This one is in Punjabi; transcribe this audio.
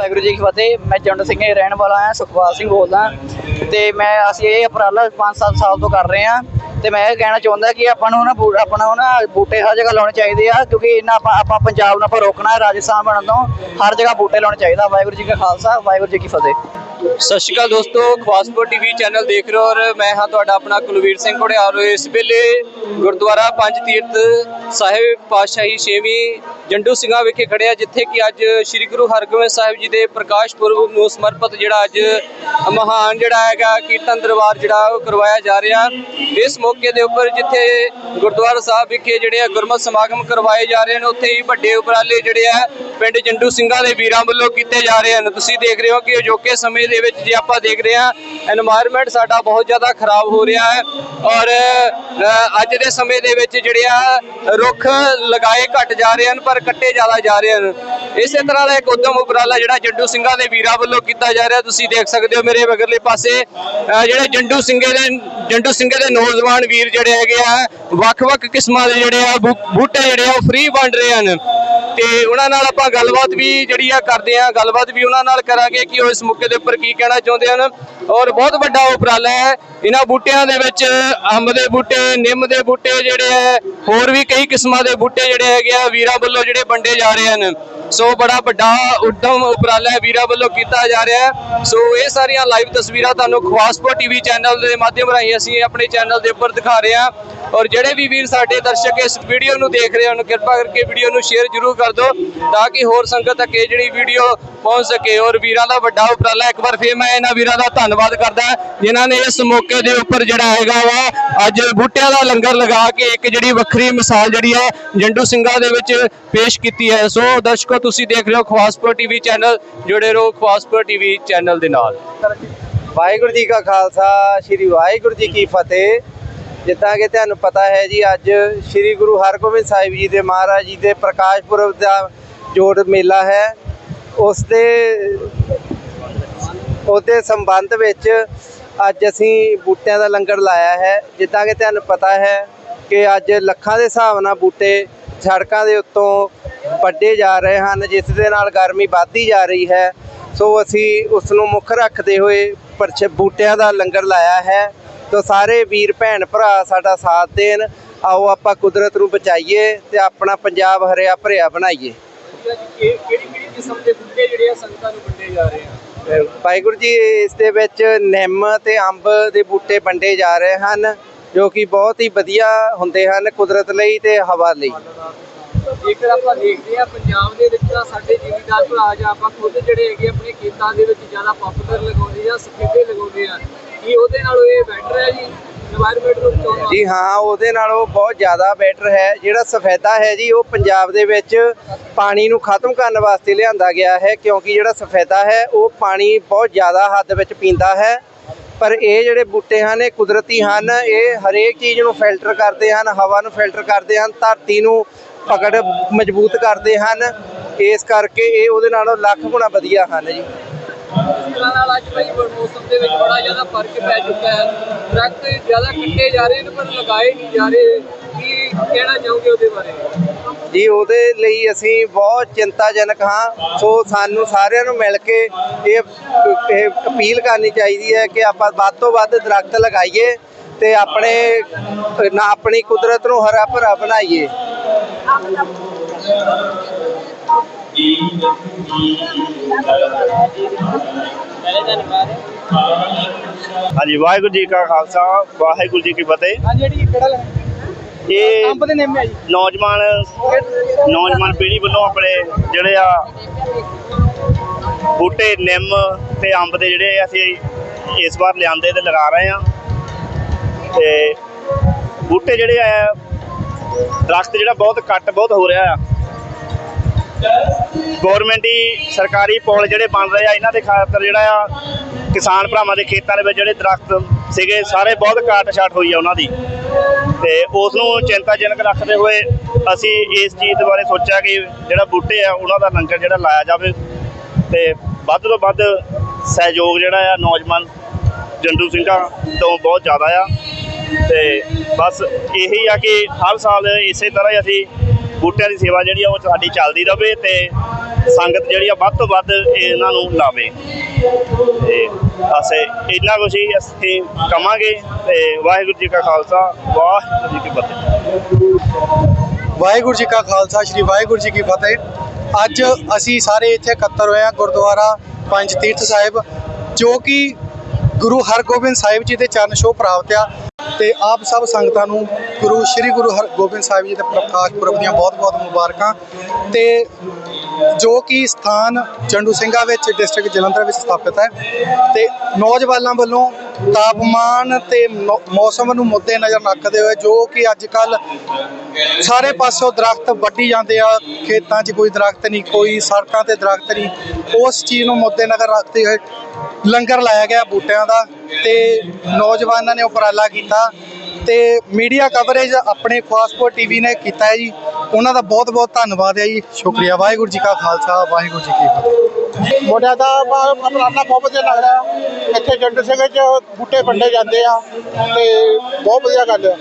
ਵਾਹਿਗੁਰੂ ਜੀ ਕੀ ਫਤਿਹ। ਮੈਂ ਚੰਡ ਸਿੰਘ ਰਹਿਣ ਵਾਲਾ ਹਾਂ, ਸੁਖਪਾਲ ਸਿੰਘ ਬੋਲਦਾ। ਤੇ ਮੈਂ ਅਸੀਂ ਇਹ ਉਪਰਾਲਾ 5-7 ਸਾਲ ਤੋਂ ਕਰ ਰਹੇ ਹਾਂ। ਤੇ ਮੈਂ ਇਹ ਕਹਿਣਾ ਚਾਹੁੰਦਾ ਕਿ ਆਪਾਂ ਨੂੰ ਨਾ ਬੂ- ਆਪਣਾ ਨੂੰ ਨਾ ਬੂਟੇ ਹਰ ਜਗ੍ਹਾ ਲਾਉਣੇ ਚਾਹੀਦੇ ਆ, ਕਿਉਂਕਿ ਇਹਨਾਂ ਆਪਾਂ ਆਪਾਂ ਪੰਜਾਬ ਨੂੰ ਆਪਾਂ ਰੋਕਣਾ ਹੈ, ਰਾਜਸਥਾਨ ਬਣਨ ਤੋਂ ਹਰ ਜਗ੍ਹਾ ਬੂਟੇ ਲਾਉਣੇ ਚਾਹੀਦਾ ਵਾਹਿਗੁਰੂ ਜੀ ਕਾ ਖਾਲਸਾ, ਵਾਹਿਗੁਰੂ ਜੀ ਕੀ ਫਤਿਹ। ਸਤਿ ਸ਼੍ਰੀ ਅਕਾਲ ਦੋਸਤੋ ਖਵਾਸਪੁਰ ਟੀਵੀ ਚੈਨਲ ਦੇਖ ਰਹੇ ਹੋ ਔਰ ਮੈਂ ਹਾਂ ਤੁਹਾਡਾ ਆਪਣਾ ਕੁਲਵੀਰ ਸਿੰਘ ਘੋੜਿਆਲ ਇਸ ਵੇਲੇ ਗੁਰਦੁਆਰਾ ਪੰਜ ਤੀਰਥ ਸਾਹਿਬ ਪਾਤਸ਼ਾਹੀ ਛੇਵੀਂ ਜੰਡੂ ਸਿੰਘਾਂ ਵਿਖੇ ਖੜਿਆ ਜਿੱਥੇ ਕਿ ਅੱਜ ਸ੍ਰੀ ਗੁਰੂ ਹਰਗੋਬਿੰਦ ਸਾਹਿਬ ਜੀ ਦੇ ਪ੍ਰਕਾਸ਼ ਪੁਰਬ ਨੂੰ ਸਮਰਪਿਤ ਜਿਹੜਾ ਅੱਜ ਮਹਾਨ ਜਿਹੜਾ ਹੈਗਾ ਕੀਰਤਨ ਦਰਬਾਰ ਜਿਹੜਾ ਉਹ ਕਰਵਾਇਆ ਜਾ ਰਿਹਾ। ਇਸ ਮੌਕੇ ਦੇ ਉੱਪਰ ਜਿੱਥੇ ਗੁਰਦੁਆਰਾ ਸਾਹਿਬ ਵਿਖੇ ਜਿਹੜੇ ਆ ਗੁਰਮਤਿ ਸਮਾਗਮ ਕਰਵਾਏ ਜਾ ਰਹੇ ਨੇ, ਉੱਥੇ ਹੀ ਵੱਡੇ ਉਪਰਾਲੇ ਜਿਹੜੇ ਆ ਪਿੰਡ ਜੰਡੂ ਸਿੰਘਾਂ ਦੇ ਵੀਰਾਂ ਵੱਲੋਂ ਕੀਤੇ ਜਾ ਰਹੇ ਹਨ। ਤੁਸੀਂ ਦੇਖ ਰਹੇ ਹੋ ਕਿ ਅਜੋਕੇ ਸਮੇਂ ਦੇ ਵਿੱਚ ਜੇ ਆਪਾਂ ਦੇਖ ਰਹੇ ਹਾਂ এনवायरमेंट ਸਾਡਾ ਬਹੁਤ ਜ਼ਿਆਦਾ ਖਰਾਬ ਹੋ ਰਿਹਾ ਹੈ ਔਰ ਅੱਜ ਦੇ ਸਮੇਂ ਦੇ ਵਿੱਚ ਜਿਹੜੇ ਆ, ਰੁੱਖ ਲਗਾਏ ਘਟ ਜਾ ਰਹੇ ਹਨ, ਪਰ ਕੱਟੇ ਜ਼ਿਆਦਾ ਜਾ ਰਹੇ ਹਨ। ਇਸੇ ਤਰ੍ਹਾਂ ਦਾ ਇੱਕ ਉਦਮ ਉਪਰਾਲਾ ਜਿਹੜਾ ਜੰਡੂ ਸਿੰਘਾਂ ਦੇ ਵੀਰਾਂ ਵੱਲੋਂ ਕੀਤਾ ਜਾ ਰਿਹਾ, ਤੁਸੀਂ ਦੇਖ ਸਕਦੇ ਹੋ ਮੇਰੇ ਮਗਰਲੇ ਪਾਸੇ ਜਿਹੜੇ ਜੰਡੂ ਸਿੰਘੇ ਦੇ, ਜੰਡੂ ਸਿੰਘੇ ਦੇ ਨੌਜਵਾਨ ਵੀਰ ਜਿਹੜੇ ਹੈਗੇ ਆ, ਵੱਖ-ਵੱਖ ਕਿਸਮਾਂ ਦੇ ਜਿਹੜੇ ਆ ਬੂਟੇ ਜਿਹੜੇ ਆ, ਉਹ ਫ੍ਰੀ ਵੰਡ ਰਹੇ ਹਨ। ਤੇ ਉਹਨਾਂ ਨਾਲ ਆਪਾਂ ਗੱਲਬਾਤ ਵੀ ਜਿਹੜੀ ਆ ਕਰਦੇ ਆ ਗੱਲਬਾਤ ਵੀ ਉਹਨਾਂ ਨਾਲ ਕਰਾਂਗੇ ਕਿ ਉਹ ਇਸ ਮੌਕੇ ਦੇ ਉੱਪਰ ਕੀ ਕਹਿਣਾ ਚਾਹੁੰਦੇ ਹਨ। ਔਰ ਬਹੁਤ ਵੱਡਾ ਉਪਰਾਲਾ ਹੈ, ਇਹਨਾਂ ਬੂਟਿਆਂ ਦੇ ਵਿੱਚ ਅੰਬ ਦੇ ਬੂਟੇ, ਨਿੰਮ ਦੇ ਬੂਟੇ ਜਿਹੜੇ ਹੈ, ਹੋਰ ਵੀ ਕਈ ਕਿਸਮਾਂ ਦੇ ਬੂਟੇ ਜਿਹੜੇ ਹੈਗੇ ਆ, ਵੀਰਾਂ ਵੱਲੋਂ ਜਿਹੜੇ ਵੰਡੇ ਜਾ ਰਹੇ ਹਨ। ਸੋ ਬੜਾ ਵੱਡਾ ਉੱਦਮ ਉਪਰਾਲਾ ਹੈ ਵੀਰਾਂ ਵੱਲੋਂ ਕੀਤਾ ਜਾ ਰਿਹਾ ਹੈ। ਸੋ ਇਹ ਸਾਰੀਆਂ ਲਾਈਵ ਤਸਵੀਰਾਂ ਤੁਹਾਨੂੰ ਖਵਾਸਪੋ ਟੀਵੀ ਚੈਨਲ ਦੇ ਮਾਧਿਅਮ ਰਾਹੀਂ ਅਸੀਂ ਆਪਣੇ ਚੈਨਲ ਦੇ ਉੱਪਰ ਦਿਖਾ ਰਹੇ ਹਾਂ। ਔਰ ਜਿਹੜੇ ਵੀ ਵੀਰ ਸਾਡੇ ਦਰਸ਼ਕ ਇਸ ਵੀਡੀਓ ਨੂੰ ਦੇਖ ਰਹੇ ਹਨ ਕਿਰਪਾ ਕਰਕੇ ਵੀਡੀਓ ਨੂੰ ਸ਼ੇਅਰ ਜ਼ਰੂਰ ਕਰ ਦਿਓ ਤਾਂ ਕਿ ਹੋਰ ਸੰਗਤ ਤੱਕ ਇਹ ਜਿਹੜੀ ਵੀਡੀਓ ਪਹੁੰਚ ਸਕੇ। ਔਰ ਵੀਰਾਂ ਦਾ ਵੱਡਾ ਉਪਰਾਲਾ, ਇੱਕ ਵਾਰ ਫੇਰ ਮੈਂ ਇਹਨਾਂ ਵੀਰਾਂ ਦਾ ਧੰਨਵਾਦ ਕਰਦਾ ਜਿਨ੍ਹਾਂ ਨੇ ਇਸ ਮੌਕੇ ਦੇ ਉੱਪਰ ਜਿਹੜਾ ਹੈਗਾ ਵਾ ਅੱਜ ਬੂਟਿਆਂ ਦਾ ਲੰਗਰ ਲਗਾ ਕੇ ਇੱਕ ਜਿਹੜੀ ਵੱਖਰੀ ਮਿਸਾਲ ਜਿਹੜੀ ਹੈ ਜੰਡੂ ਸਿੰਘਾਂ ਦੇ ਵਿੱਚ ਪੇਸ਼ ਕੀਤੀ ਹੈ। ਸੋ ਦਰਸ਼ਕੋ, ਤੁਸੀਂ ਦੇਖ ਰਹੇ ਹੋ ਖਵਾਸਪੁਰ ਟੀਵੀ ਚੈਨਲ, ਜੁੜੇ ਰਹੋ ਖਵਾਸਪੁਰ ਟੀਵੀ ਚੈਨਲ ਦੇ ਨਾਲ। ਵਾਹਿਗੁਰੂ ਜੀ ਕਾ ਖਾਲਸਾ, ਸ੍ਰੀ ਵਾਹਿਗੁਰੂ ਜੀ ਕੀ ਫਤਿਹ। ਜਿੱਦਾਂ ਕਿ ਤੁਹਾਨੂੰ ਪਤਾ ਹੈ ਜੀ, ਅੱਜ ਸ੍ਰੀ ਗੁਰੂ ਹਰਗੋਬਿੰਦ ਸਾਹਿਬ ਜੀ ਦੇ ਮਹਾਰਾਜ ਜੀ ਦੇ ਪ੍ਰਕਾਸ਼ ਪੁਰਬ ਦਾ ਜੋੜ ਮੇਲਾ ਹੈ। ਉਸ ਦੇ ਉਹਦੇ ਸੰਬੰਧ ਵਿੱਚ ਅੱਜ ਅਸੀਂ ਬੂਟਿਆਂ ਦਾ ਲੰਗਰ ਲਾਇਆ ਹੈ। ਜਿੱਦਾਂ ਕਿ ਤੁਹਾਨੂੰ ਪਤਾ ਹੈ ਕਿ ਅੱਜ ਲੱਖਾਂ ਦੇ ਹਿਸਾਬ ਨਾਲ ਬੂਟੇ ਸੜਕਾਂ ਦੇ ਉੱਤੋਂ ਵੱਡੇ ਜਾ ਰਹੇ ਹਨ, ਜਿਸ ਦੇ ਨਾਲ ਗਰਮੀ ਵੱਧਦੀ ਜਾ ਰਹੀ ਹੈ। ਸੋ ਅਸੀਂ ਉਸ ਨੂੰ ਮੁੱਖ ਰੱਖਦੇ ਹੋਏ ਪਰਛ, ਬੂਟਿਆਂ ਦਾ ਲੰਗਰ ਲਾਇਆ ਹੈ। ਤੋ ਸਾਰੇ ਵੀਰ, ਭੈਣ, ਭਰਾ ਸਾਡਾ ਸਾਥ ਦੇਣ। ਆਓ ਆਪਾਂ ਕੁਦਰਤ ਨੂੰ ਬਚਾਈਏ ਤੇ ਆਪਣਾ ਪੰਜਾਬ ਹਰਿਆ ਭਰਿਆ ਬਣਾਈਏ। ਕਿਹੜੀ ਕਿਹੜੀ ਕਿਸਮ ਦੇ ਬੂਟੇ ਜਿਹੜੇ ਆ ਸੰਗਤਾਂ ਨੂੰ ਵੰਡੇ ਜਾ ਰਹੇ ਆ? ਵਾਹਿਗੁਰੂ ਜੀ, ਇਸ ਦੇ ਵਿੱਚ ਨਿੰਮ ਤੇ ਅੰਬ ਦੇ ਬੂਟੇ ਵੰਡੇ ਜਾ ਰਹੇ ਹਨ, ਜੋ ਕਿ ਬਹੁਤ ਹੀ ਵਧੀਆ ਹੁੰਦੇ ਹਨ ਕੁਦਰਤ ਲਈ ਤੇ ਹਵਾ ਲਈ। ਜੇਕਰ ਆਪਾਂ ਦੇਖਦੇ ਆ ਪੰਜਾਬ ਦੇ ਵਿੱਚ ਤਾਂ ਸਾਡੇ ਜ਼ਿਮੀਂਦਾਰ ਭਰਾ ਜਾਂ ਆਪਾਂ ਖੁਦ ਜਿਹੜੇ ਹੈਗੇ ਆਪਣੇ ਖੇਤਾਂ ਦੇ ਵਿੱਚ ਜ਼ਿਆਦਾ ਪਾਪੂਲਰ ਲਗਾਉਂਦੇ ਜਾਂ ਸਫੇਦੇ ਲਗਾਉਂਦੇ ਆ, ਕੀ ਉਹਦੇ ਨਾਲੋਂ ਇਹ ਬੈਟਰ ਹੈ ਜੀ? ਜੀ ਹਾਂ, ਉਹਦੇ ਨਾਲ ਉਹ ਬਹੁਤ ਜ਼ਿਆਦਾ ਬੈਟਰ ਹੈ। ਜਿਹੜਾ ਸਫੈਦਾ ਹੈ ਜੀ, ਉਹ ਪੰਜਾਬ ਦੇ ਵਿੱਚ ਪਾਣੀ ਨੂੰ ਖਤਮ ਕਰਨ ਵਾਸਤੇ ਲਿਆਂਦਾ ਗਿਆ ਹੈ, ਕਿਉਂਕਿ ਜਿਹੜਾ ਸਫੈਦਾ ਹੈ, ਉਹ ਪਾਣੀ ਬਹੁਤ ਜ਼ਿਆਦਾ ਹੱਦ ਵਿੱਚ ਪੀਂਦਾ ਹੈ। ਪਰ ਇਹ ਜਿਹੜੇ ਬੂਟੇ ਹਨ, ਇਹ ਕੁਦਰਤੀ ਹਨ। ਇਹ ਹਰੇਕ ਚੀਜ਼ ਨੂੰ ਫਿਲਟਰ ਕਰਦੇ ਹਨ, ਹਵਾ ਨੂੰ ਫਿਲਟਰ ਕਰਦੇ ਹਨ, ਧਰਤੀ ਨੂੰ ਪਕੜ ਮਜ਼ਬੂਤ ਕਰਦੇ ਹਨ। ਇਸ ਕਰਕੇ ਇਹ ਉਹਦੇ ਨਾਲੋਂ ਲੱਖ ਗੁਣਾ ਵਧੀਆ ਹਨ ਜੀ। ਤਰ੍ਹਾਂ ਨਾਲ ਅੱਜ ਭਾਈ ਮੌਸਮ ਦੇ ਵਿੱਚ ਬੜਾ ਜ਼ਿਆਦਾ ਫ਼ਰਕ ਪੈ ਚੁੱਕਾ ਹੈ। ਦਰਖਤ ਜ਼ਿਆਦਾ ਕੱਟੇ ਜਾ ਰਹੇ ਨੇ ਪਰ ਲਗਾਏ ਨਹੀਂ ਜਾ ਰਹੇ। ਕੀ ਕਹਿਣਾ ਚਾਹੋਗੇ ਉਹਦੇ ਬਾਰੇ? ਜੀ ਉਹਦੇ ਲਈ ਅਸੀਂ ਬਹੁਤ ਚਿੰਤਾਜਨਕ ਹਾਂ। ਸੋ ਸਾਨੂੰ ਸਾਰਿਆਂ ਨੂੰ ਮਿਲ ਕੇ ਇਹ ਇਹ ਅਪੀਲ ਕਰਨੀ ਚਾਹੀਦੀ ਹੈ ਕਿ ਆਪਾਂ ਵੱਧ ਤੋਂ ਵੱਧ ਦਰਖਤ ਲਗਾਈਏ ਤੇ ਆਪਣੇ ਨਾ ਆਪਣੀ ਕੁਦਰਤ ਨੂੰ ਹਰਾ ਭਰਾ ਬਣਾਈਏ। ਹਾਂਜੀ ਵਾਹਿਗੁਰੂ ਜੀ ਕਾ ਖਾਲਸਾ ਵਾਹਿਗੁਰੂ ਜੀ ਕੀ ਫਤਿਹ। ਹਾਂ ਜਿਹੜੀ ਕਿਹੜਾ ਇਹ ਦੇ ਨਿੰਮ ਹੈ ਜੀ। ਨੌਜਵਾਨ ਨੌਜਵਾਨ ਪੀੜ੍ਹੀ ਵੱਲੋਂ ਆਪਣੇ ਜਿਹੜੇ ਆ ਬੂਟੇ ਨਿੰਮ ਤੇ ਅੰਬ ਦੇ ਜਿਹੜੇ ਅਸੀਂ ਇਸ ਵਾਰ ਲਿਆਂਦੇ ਤੇ ਲਗਾ ਰਹੇ ਆ ਤੇ ਬੂਟੇ ਜਿਹੜੇ ਆ ਦਰਖਤ ਜਿਹੜਾ ਬਹੁਤ ਕੱਟ ਬਹੁਤ ਹੋ ਰਿਹਾ ਆ। ਗਵਰਨਮੈਂਟ ਦੀ ਸਰਕਾਰੀ ਪੁਲ ਜਿਹੜੇ ਬਣ ਰਹੇ ਆ, ਇਹਨਾਂ ਦੇ ਖਾਤਰ ਜਿਹੜਾ ਆ, ਕਿਸਾਨ ਭਰਾਵਾਂ ਦੇ ਖੇਤਾਂ ਦੇ ਵਿੱਚ ਜਿਹੜੇ ਦਰਖਤ ਸੀਗੇ, ਸਾਰੇ ਬਹੁਤ ਕਾਟ ਛਾਟ ਹੋਈ ਆ ਉਹਨਾਂ ਦੀ। ਤੇ ਉਸ ਨੂੰ ਚਿੰਤਾਜਨਕ ਰੱਖਦੇ ਹੋਏ ਅਸੀਂ ਇਸ ਚੀਜ਼ ਦੇ ਬਾਰੇ ਸੋਚਿਆ ਕਿ ਜਿਹੜਾ ਬੂਟੇ ਆ, ਉਹਨਾਂ ਦਾ ਲੰਗਰ ਜਿਹੜਾ ਲਾਇਆ ਜਾਵੇ। ਤੇ ਵੱਧ ਤੋਂ ਵੱਧ ਸਹਿਯੋਗ ਜਿਹੜਾ ਆ, ਨੌਜਵਾਨ ਜੰਡੂ ਸਿੰਘਾਂ ਤੋਂ ਬਹੁਤ ਜ਼ਿਆਦਾ ਆ। ਤੇ ਬਸ ਇਹੀ ਆ ਕਿ ਹਰ ਸਾਲ ਇਸੇ ਤਰ੍ਹਾਂ ਹੀ ਅਸੀਂ ਬੂਟਿਆਂ ਦੀ ਸੇਵਾ ਜਿਹੜੀ ਆ ਉਹ ਸਾਡੀ ਚੱਲਦੀ ਰਹੇ ਤੇ ਸੰਗਤ ਜਿਹੜੀ ਆ ਵੱਧ ਤੋਂ ਵੱਧ ਇਹਨਾਂ ਨੂੰ ਲਾਵੇ। ਤੇ ਅਸੇ ਇੰਨਾ ਕੁਛ ਹੀ ਅਸੀਂ ਕਵਾਂਗੇ ਤੇ ਵਾਹਿਗੁਰੂ ਜੀ ਕਾ ਖਾਲਸਾ, ਵਾਹਿਗੁਰੂ ਜੀ ਕੀ ਫਤਿਹ। ਵਾਹਿਗੁਰੂ ਜੀ ਕਾ ਖਾਲਸਾ, ਸ੍ਰੀ ਵਾਹਿਗੁਰੂ ਜੀ ਕੀ ਫਤਿਹ। ਅੱਜ ਅਸੀਂ ਸਾਰੇ ਇੱਥੇ ਇਕੱਤਰ ਹੋਏ ਹਾਂ ਗੁਰਦੁਆਰਾ ਪੰਜ ਤੀਰਥ ਸਾਹਿਬ, ਜੋ ਕਿ ਗੁਰੂ ਹਰਗੋਬਿੰਦ ਸਾਹਿਬ ਜੀ ਦੇ ਚਰਨ ਛੋਹ ਪ੍ਰਾਪਤ ਆ। ਤੇ ਆਪ ਸਭ ਸੰਗਤਾਂ ਨੂੰ ਗੁਰੂ, ਸ੍ਰੀ ਗੁਰੂ ਹਰਗੋਬਿੰਦ ਸਾਹਿਬ ਜੀ ਦੇ ਪ੍ਰਕਾਸ਼ ਪੁਰਬ ਦੀਆਂ ਬਹੁਤ-ਬਹੁਤ ਮੁਬਾਰਕਾਂ ਤੇ ਜੋ ਕਿ ਸਥਾਨ ਚੰਡੂ ਸਿੰਘਾ ਵਿੱਚ, ਡਿਸਟ੍ਰਿਕਟ ਜਲੰਧਰ ਵਿੱਚ ਸਥਾਪਿਤ ਹੈ ਤੇ ਨੌਜਵਾਨਾਂ ਵੱਲੋਂ ਤਾਪਮਾਨ ਤੇ ਮੌਸਮ ਨੂੰ ਮੁੱਦੇ ਨਜ਼ਰ ਰੱਖਦੇ ਹੋਏ ਜੋ ਕਿ ਅੱਜ ਕੱਲ ਸਾਰੇ ਪਾਸੋਂ ਦਰਖਤ ਵੱਢੀ ਜਾਂਦੇ ਆ, ਖੇਤਾਂ 'ਚ ਕੋਈ ਦਰਖਤ ਨਹੀਂ, ਕੋਈ ਸੜਕਾਂ ਤੇ ਦਰਖਤ ਨਹੀਂ, ਉਸ ਚੀਜ਼ ਨੂੰ ਮੁੱਦੇ ਨਜ਼ਰ ਰੱਖਦੇ ਹੋਏ ਲੰਗਰ ਲਾਇਆ ਗਿਆ ਬੂਟਿਆਂ ਦਾ ਤੇ ਨੌਜਵਾਨਾਂ ਨੇ ਉਪਰਾਲਾ ਕੀਤਾ ਤੇ ਮੀਡੀਆ ਕਵਰੇਜ ਆਪਣੇ ਫਾਸਟਪੋਰਟ ਟੀਵੀ ਨੇ ਕੀਤਾ ਹੈ ਜੀ। ਉਹਨਾਂ ਦਾ ਬਹੁਤ ਬਹੁਤ ਧੰਨਵਾਦ ਹੈ ਜੀ। ਸ਼ੁਕਰੀਆ। ਵਾਹਿਗੁਰੂ ਜੀ ਕਾ ਖਾਲਸਾ, ਵਾਹਿਗੁਰੂ ਜੀ ਕੀ ਫਤਿਹ। ਮੋਢਿਆਂ ਦਾ ਅਪਰਾਧਾ ਬਹੁਤ ਵਧੀਆ ਲੱਗ ਰਿਹਾ। ਇੱਥੇ ਜੰਡ ਸਿੰਘ ਚ ਬੂਟੇ ਵੰਡੇ ਜਾਂਦੇ ਆ ਤੇ ਬਹੁਤ ਵਧੀਆ ਗੱਲ ਆ